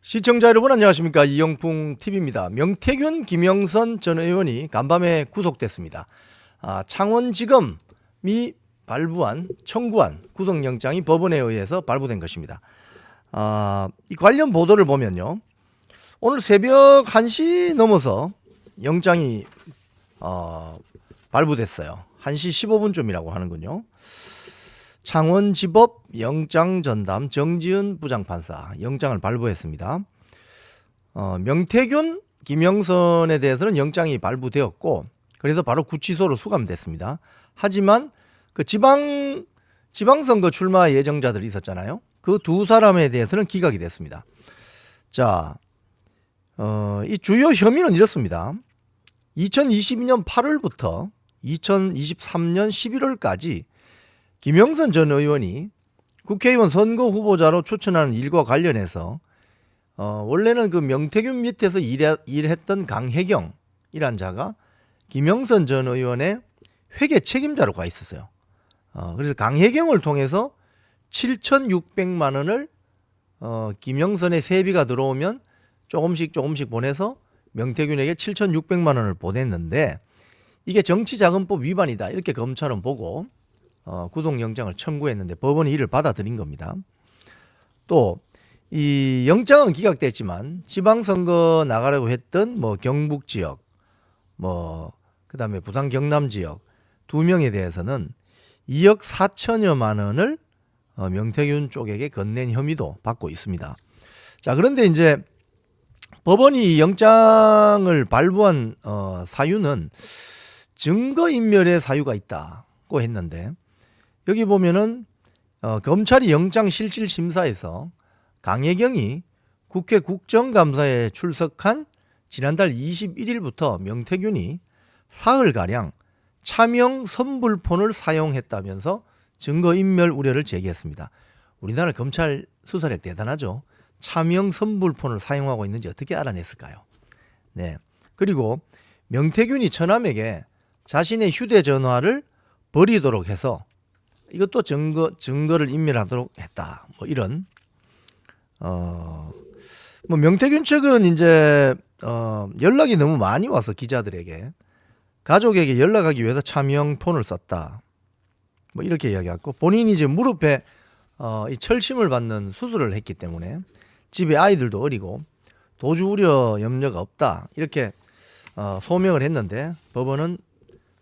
시청자 여러분 안녕하십니까 이영풍 TV입니다. 명태균 김영선 전 의원이 간밤에 구속됐습니다. 아, 창원지검이 발부한 청구한 구속영장이 법원에 의해서 발부된 것입니다. 아, 이 관련 보도를 보면요, 오늘 새벽 1시 넘어서 영장이 어, 발부됐어요. 1시 15분쯤이라고 하는군요. 창원지법 영장전담 정지은 부장판사 영장을 발부했습니다. 어, 명태균, 김영선에 대해서는 영장이 발부되었고 그래서 바로 구치소로 수감됐습니다. 하지만 그 지방 지방선거 출마 예정자들이 있었잖아요. 그 두 사람에 대해서는 기각이 됐습니다. 자, 어, 이 주요 혐의는 이렇습니다. 2022년 8월부터 2023년 11월까지 김영선 전 의원이 국회의원 선거 후보자로 추천하는 일과 관련해서 어, 원래는 그 명태균 밑에서 일해, 일했던 강혜경이란 자가 김영선 전 의원의 회계 책임자로 가 있었어요. 어, 그래서 강혜경을 통해서 7,600만 원을 어, 김영선의 세비가 들어오면 조금씩 조금씩 보내서 명태균에게 7,600만 원을 보냈는데 이게 정치자금법 위반이다 이렇게 검찰은 보고 어, 구속영장을 청구했는데 법원이 이를 받아들인 겁니다. 또 이 영장은 기각됐지만 지방선거 나가려고 했던 뭐 경북 지역, 뭐 그다음에 부산 경남 지역 두 명에 대해서는 2억 4천여만 원을 어, 명태균 쪽에게 건넨 혐의도 받고 있습니다. 자 그런데 이제 법원이 이 영장을 발부한 어, 사유는 증거인멸의 사유가 있다고 했는데 여기 보면은 어, 검찰이 영장 실질 심사에서 강혜경이 국회 국정감사에 출석한 지난달 21일부터 명태균이 사흘 가량 차명 선불폰을 사용했다면서 증거인멸 우려를 제기했습니다. 우리나라 검찰 수사력 대단하죠. 차명 선불폰을 사용하고 있는지 어떻게 알아냈을까요? 네. 그리고 명태균이 처남에게 자신의 휴대전화를 버리도록 해서 이것도 증거 증거를 인멸하도록 했다. 뭐 이런 어 뭐 명태균 측은 이제 어 연락이 너무 많이 와서 기자들에게 가족에게 연락하기 위해서 차명 폰을 썼다. 뭐 이렇게 이야기했고 본인이 이제 무릎에 어 이 철심을 받는 수술을 했기 때문에 집에 아이들도 어리고 도주 우려 염려가 없다. 이렇게 어 소명을 했는데 법원은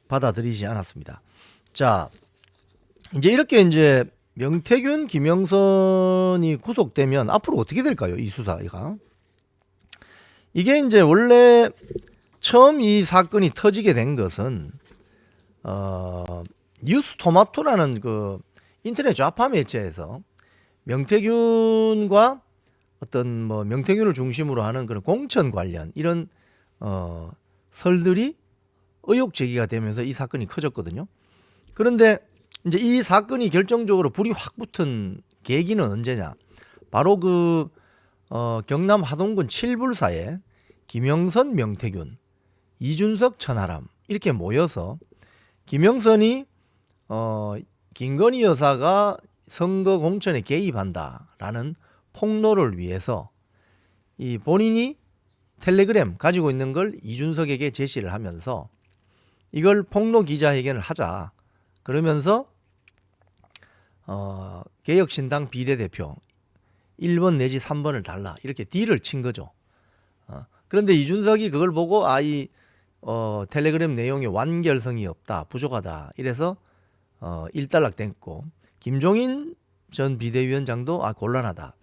받아들이지 않았습니다. 자, 이제 이렇게 이제 명태균, 김영선이 구속되면 앞으로 어떻게 될까요? 이 수사가 이게 이제 원래 처음 이 사건이 터지게 된 것은 어, 뉴스 토마토라는 그 인터넷 좌파 매체에서 명태균과 어떤 뭐 명태균을 중심으로 하는 그런 공천 관련 이런 어, 설들이 의혹 제기가 되면서 이 사건이 커졌거든요. 그런데 이제 이 사건이 결정적으로 불이 확 붙은 계기는 언제냐? 바로 그 어, 경남 하동군 칠불사에 김영선, 명태균, 이준석, 천하람 이렇게 모여서 김영선이 어, 김건희 여사가 선거 공천에 개입한다라는 폭로를 위해서 이 본인이 텔레그램 가지고 있는 걸 이준석에게 제시를 하면서 이걸 폭로 기자회견을 하자. 그러면서 어, 개혁신당 비례대표. 1번 내지 3번을 달라. 이렇게 딜을 친 거죠. 어, 그런데 이준석이 그걸 보고 아이 어, 텔레그램 내용에 완결성이 없다, 부족하다. 이래서 어, 일단락 됐고 김종인 전 비대위원장도 아 곤란하다.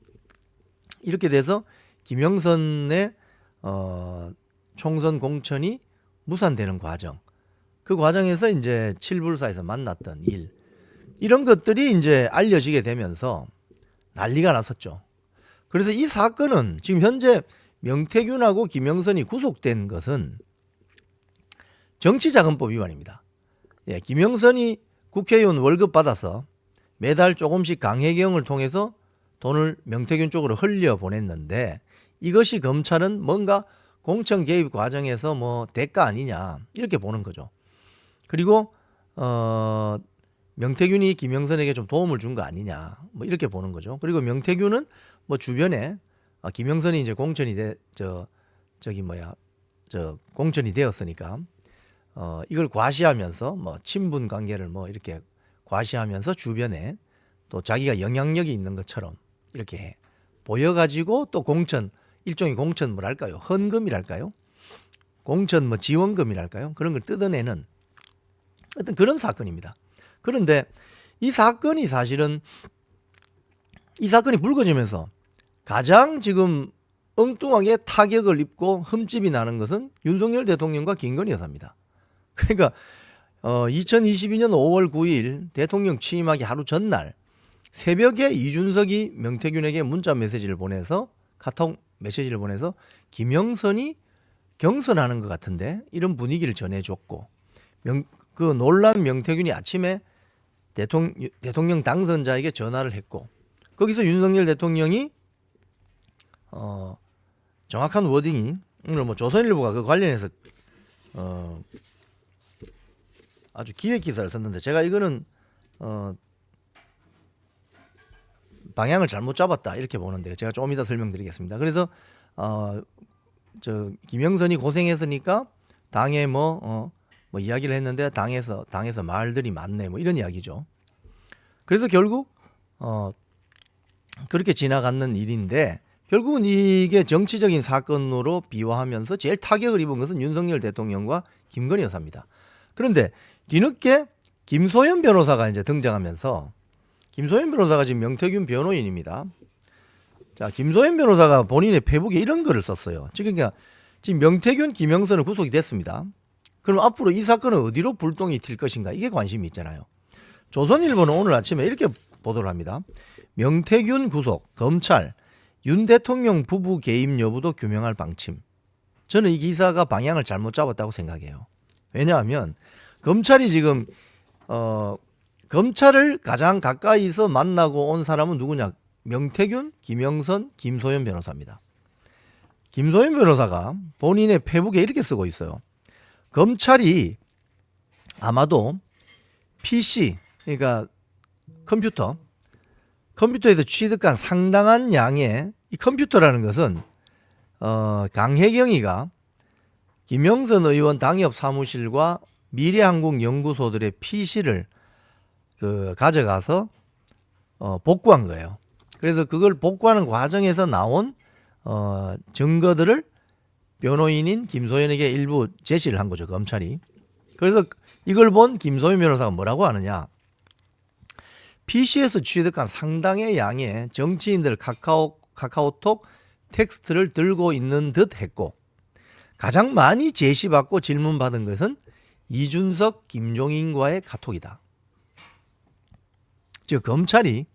이렇게 돼서 김영선의 어, 총선 공천이 무산되는 과정. 그 과정에서 이제 칠불사에서 만났던 일 이런 것들이 이제 알려지게 되면서 난리가 났었죠. 그래서 이 사건은 지금 현재 명태균하고 김영선이 구속된 것은 정치자금법 위반입니다. 예, 김영선이 국회의원 월급 받아서 매달 조금씩 강혜경을 통해서 돈을 명태균 쪽으로 흘려 보냈는데 이것이 검찰은 뭔가 공천 개입 과정에서 뭐 대가 아니냐 이렇게 보는 거죠. 그리고 어 명태균이 김영선에게 좀 도움을 준 거 아니냐 뭐 이렇게 보는 거죠. 그리고 명태균은 뭐 주변에 아, 김영선이 이제 공천이 돼저 저기 뭐야 저 공천이 되었으니까 어 이걸 과시하면서 뭐 친분 관계를 뭐 이렇게 과시하면서 주변에 또 자기가 영향력이 있는 것처럼 이렇게 보여가지고 또 공천 일종의 공천 뭐랄까요 헌금이랄까요 공천 뭐 지원금이랄까요 그런 걸 뜯어내는 어떤 그런 사건입니다. 그런데 이 사건이 사실은 이 사건이 불거지면서 가장 지금 엉뚱하게 타격을 입고 흠집이 나는 것은 윤석열 대통령과 김건희 여사입니다. 그러니까 어 2022년 5월 9일 대통령 취임하기 하루 전날 새벽에 이준석이 명태균에게 문자 메시지를 보내서 카톡 메시지를 보내서 김영선이 경선하는 것 같은데 이런 분위기를 전해줬고 명, 그 놀란 명태균이 아침에 대통령, 대통령 당선자에게 전화를 했고 거기서 윤석열 대통령이 어 정확한 워딩이 오늘 뭐 조선일보가 그 관련해서 어 아주 기획 기사를 썼는데 제가 이거는 어 방향을 잘못 잡았다 이렇게 보는데 제가 조금 이따 설명드리겠습니다. 그래서 어 저 김영선이 고생했으니까 당에 뭐 어, 뭐 이야기를 했는데 당에서 당에서 말들이 많네 뭐 이런 이야기죠. 그래서 결국 어 그렇게 지나가는 일인데 결국은 이게 정치적인 사건으로 비화하면서 제일 타격을 입은 것은 윤석열 대통령과 김건희 여사입니다. 그런데 뒤늦게 김소연 변호사가 이제 등장하면서 김소연 변호사가 지금 명태균 변호인입니다. 자, 김소연 변호사가 본인의 페북에 이런 글을 썼어요. 지금 그러니까 지금 명태균, 김영선은 구속이 됐습니다. 그럼 앞으로 이 사건은 어디로 불똥이 튈 것인가 이게 관심이 있잖아요. 조선일보는 오늘 아침에 이렇게 보도를 합니다. 명태균 구속, 검찰, 윤 대통령 부부 개입 여부도 규명할 방침. 저는 이 기사가 방향을 잘못 잡았다고 생각해요. 왜냐하면 검찰이 지금 어 검찰을 가장 가까이서 만나고 온 사람은 누구냐? 명태균, 김영선, 김소연 변호사입니다. 김소연 변호사가 본인의 페북에 이렇게 쓰고 있어요. 검찰이 아마도 PC 그러니까 컴퓨터 컴퓨터에서 취득한 상당한 양의 이 컴퓨터라는 것은 어, 강혜경이가 김영선 의원 당협 사무실과 미래항공 연구소들의 PC를 그 가져가서 어, 복구한 거예요. 그래서 그걸 복구하는 과정에서 나온 어, 증거들을 변호인인 김소연에게 일부 제시를 한 거죠 검찰이. 그래서 이걸 본 김소연 변호사가 뭐라고 하느냐? PC에서 취득한 상당의 양의 정치인들 카카오 카카오톡 텍스트를 들고 있는 듯 했고 가장 많이 제시받고 질문받은 것은 이준석, 김종인과의 카톡이다. 즉 검찰이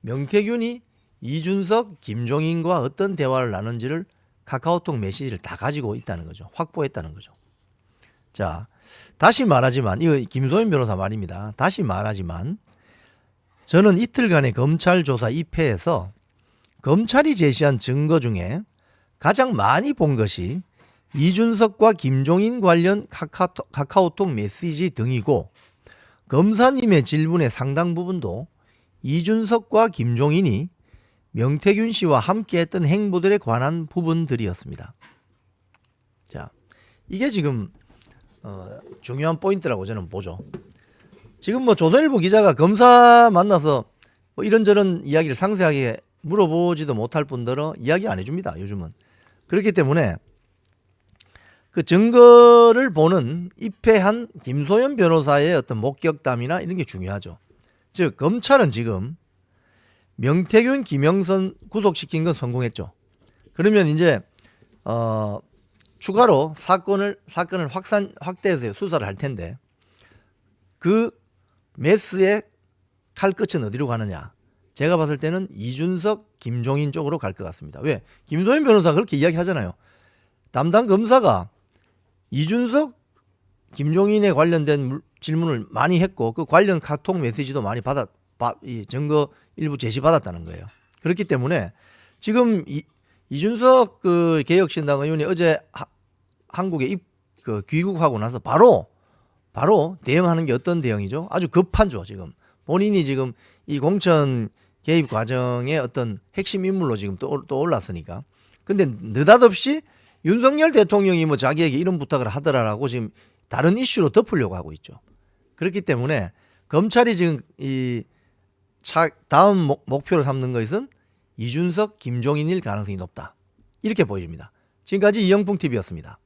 명태균이 이준석, 김종인과 어떤 대화를 나눈지를 카카오톡 메시지를 다 가지고 있다는 거죠. 확보했다는 거죠. 자, 다시 말하지만 이거 김소연 변호사 말입니다. 다시 말하지만 저는 이틀간의 검찰 조사 입회에서 검찰이 제시한 증거 중에 가장 많이 본 것이 이준석과 김종인 관련 카카오톡, 카카오톡 메시지 등이고 검사님의 질문의 상당 부분도 이준석과 김종인이 명태균 씨와 함께했던 행보들에 관한 부분들이었습니다. 자, 이게 지금 어, 중요한 포인트라고 저는 보죠. 지금 뭐 조선일보 기자가 검사 만나서 뭐 이런저런 이야기를 상세하게 물어보지도 못할 뿐더러 이야기 안 해줍니다. 요즘은 그렇기 때문에 그 증거를 보는 입회한 김소연 변호사의 어떤 목격담이나 이런 게 중요하죠. 즉 검찰은 지금 명태균, 김영선 구속시킨 건 성공했죠. 그러면 이제 어 추가로 사건을 사건을 확산 확대해서 수사를 할 텐데 그 메스의 칼 끝은 어디로 가느냐? 제가 봤을 때는 이준석, 김종인 쪽으로 갈 것 같습니다. 왜? 김소연 변호사 그렇게 이야기하잖아요. 담당 검사가 이준석, 김종인에 관련된 물- 질문을 많이 했고 그 관련 카톡 메시지도 많이 받았 증거 일부 제시 받았다는 거예요. 그렇기 때문에 지금 이, 이준석 그 개혁신당 의원이 어제 하, 한국에 입, 그 귀국하고 나서 바로 바로 대응하는 게 어떤 대응이죠? 아주 급한죠 지금 본인이 지금 이 공천 개입 과정의 어떤 핵심 인물로 지금 또, 올- 또 올랐으니까. 근데 느닷없이 윤석열 대통령이 뭐 자기에게 이런 부탁을 하더라라고 지금 다른 이슈로 덮으려고 하고 있죠. 그렇기 때문에 검찰이 지금 이 차, 다음 목, 목표로 삼는 것은 이준석, 김종인일 가능성이 높다. 이렇게 보여집니다. 지금까지 이영풍 TV였습니다.